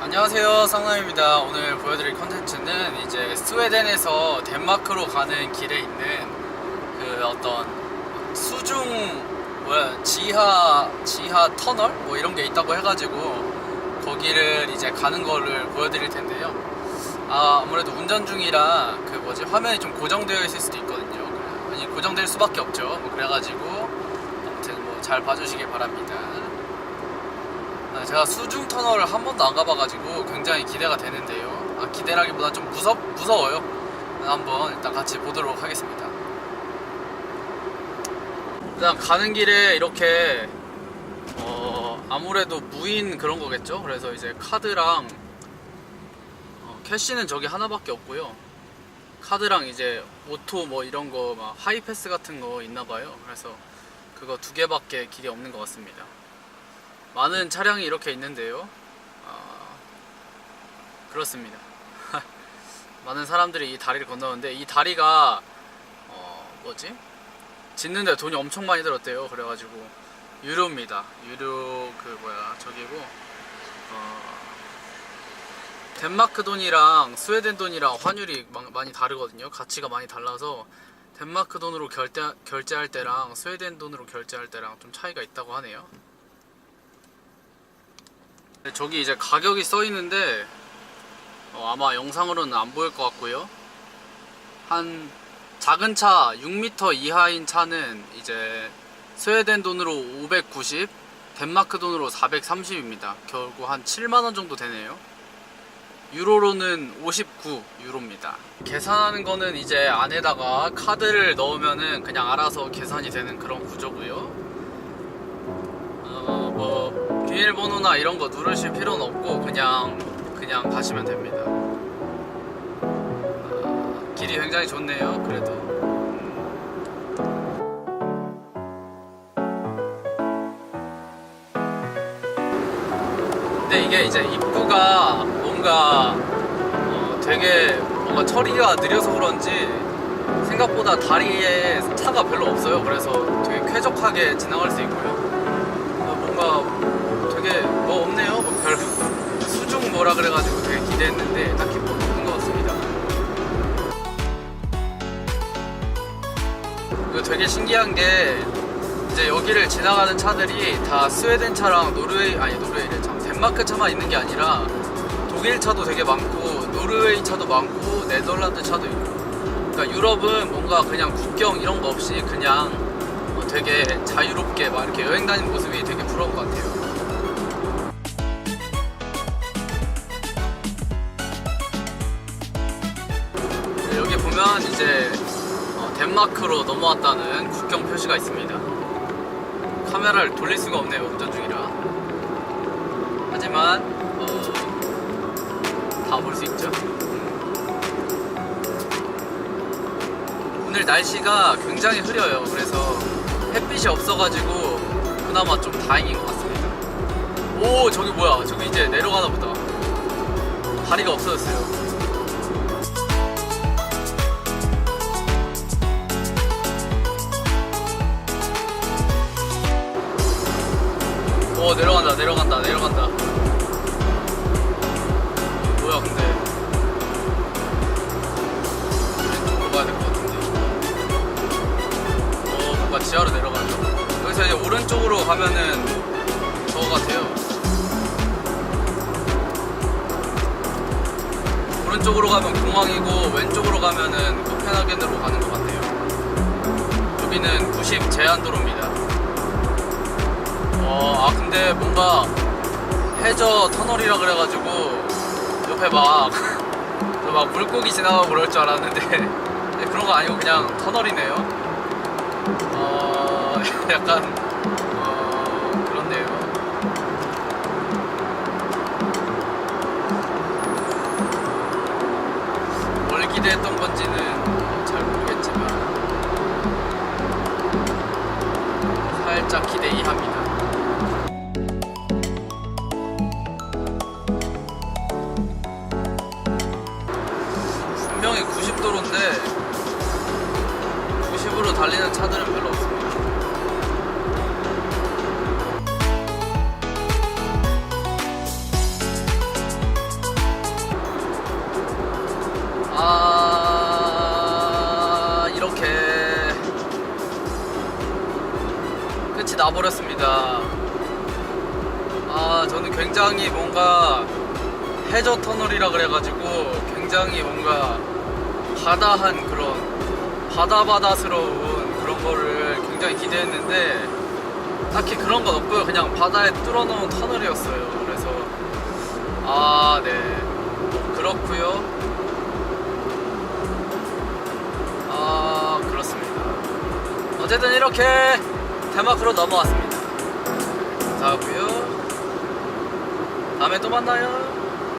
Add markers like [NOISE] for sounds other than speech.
안녕하세요 상남입니다. 오늘 보여드릴 컨텐츠는 이제 스웨덴에서 덴마크로 가는 길에 있는 그 어떤 수중 뭐야 지하 지하 터널? 뭐 이런 게 있다고 해가지고 거기를 이제 가는 거를 보여드릴 텐데요. 아 아무래도 운전 중이라 그 뭐지 화면이 좀 고정되어 있을 수도 있거든요. 아니 고정될 수밖에 없죠. 뭐 그래가지고 아무튼 뭐 잘 봐주시길 바랍니다. 아, 제가 수중 터널을 한 번도 안 가봐가지고 굉장히 기대가 되는데요. 아, 기대라기보다 좀 무섭, 무서워요. 한번 일단 같이 보도록 하겠습니다. 일단 가는 길에 이렇게 어, 아무래도 무인 그런 거겠죠. 그래서 이제 카드랑 어, 캐시는 저기 하나밖에 없고요. 카드랑 이제 오토 뭐 이런 거 막 하이패스 같은 거 있나 봐요. 그래서 그거 두 개밖에 길이 없는 것 같습니다. 많은 차량이 이렇게 있는데요. 아, 그렇습니다. [LAUGHS] 많은 사람들이 이 다리를 건너는데 이 다리가 어, 뭐지? 짓는데 돈이 엄청 많이 들었대요. 그래가지고 유료입니다. 유료 그 뭐야 저기고 어, 덴마크 돈이랑 스웨덴 돈이랑 환율이 마- 많이 다르거든요. 가치가 많이 달라서 덴마크 돈으로 결제, 결제할 때랑 스웨덴 돈으로 결제할 때랑 좀 차이가 있다고 하네요. 네, 저기 이제 가격이 써 있는데 어, 아마 영상으로는 안 보일 것 같고요. 한 작은 차 6m 이하인 차는 이제 스웨덴 돈으로 590, 덴마크 돈으로 430입니다. 결국 한 7만 원 정도 되네요. 유로로는 59 유로입니다. 계산하는 거는 이제 안에다가 카드를 넣으면은 그냥 알아서 계산이 되는 그런 구조고요. 어, 뭐 비밀번호나 이런 거 누르실 필요는 없고 그냥 그냥 가시면 됩니다. 아, 길이 굉장히 좋네요. 그래도 근데 이게 이제 입구가 뭔가 어, 되게 뭔가 처리가 느려서 그런지 생각보다 다리에 차가 별로 없어요. 그래서 되게 쾌적하게 지나갈 수 있고요. 어, 뭔가 뭐라 그래가지고 되게 기대했는데 딱히 뭐 없는 것 같습니다. 그리고 되게 신기한 게 이제 여기를 지나가는 차들이 다 스웨덴 차랑 노르웨이 아니 노르웨이래 참 덴마크 차만 있는 게 아니라 독일 차도 되게 많고 노르웨이 차도 많고 네덜란드 차도 있고 그러니까 유럽은 뭔가 그냥 국경 이런 거 없이 그냥 어, 되게 자유롭게 막 이렇게 여행 다니는 모습이 되게 부러운 것 같아요. 보면 이제 어, 덴마크로 넘어왔다는 국경 표시가 있습니다. 카메라를 돌릴 수가 없네요 운전 중이라. 하지만 어, 다볼 수 있죠. 오늘 날씨가 굉장히 흐려요. 그래서 햇빛이 없어가지고 그나마 좀 다행인 것 같습니다. 오 저기 뭐야? 저기 이제 내려가나 보다. 다리가 없어졌어요. 오 내려간다 내려간다 내려간다. 뭐야 근데. 왼쪽으로 가야 될 것 같은데. 오 뭔가 지하로 내려간다 여기서 이제 오른쪽으로 가면은 저거 같아요. 오른쪽으로 가면 공항이고 왼쪽으로 가면은 코펜하겐으로 가는 것 같아요. 여기는 90 제한도로입니다 어, 아 근데 뭔가 해저 터널이라 그래가지고 옆에 막, [LAUGHS] 저막 물고기 지나가고 그럴 줄 알았는데 근데 [LAUGHS] 그런 거 아니고 그냥 터널이네요. 어, [LAUGHS] 약간 어, 그렇네요. 뭘 기대했던 건지는 잘 모르겠지만 살짝 기대 이합니다. 달리는 차들은 별로 없습니다. 아 이렇게 끝이 나버렸습니다. 아 저는 굉장히 뭔가 해저 터널이라 그래가지고 굉장히 뭔가 바다한 그런 바다바다스러운 거를 굉장히 기대했는데 딱히 그런 건 없고요. 그냥 바다에 뚫어놓은 터널이었어요. 그래서 아, 네. 뭐 그렇고요. 아, 그렇습니다. 어쨌든 이렇게 테마크로 넘어왔습니다. 감사하고요. 다음에 또 만나요.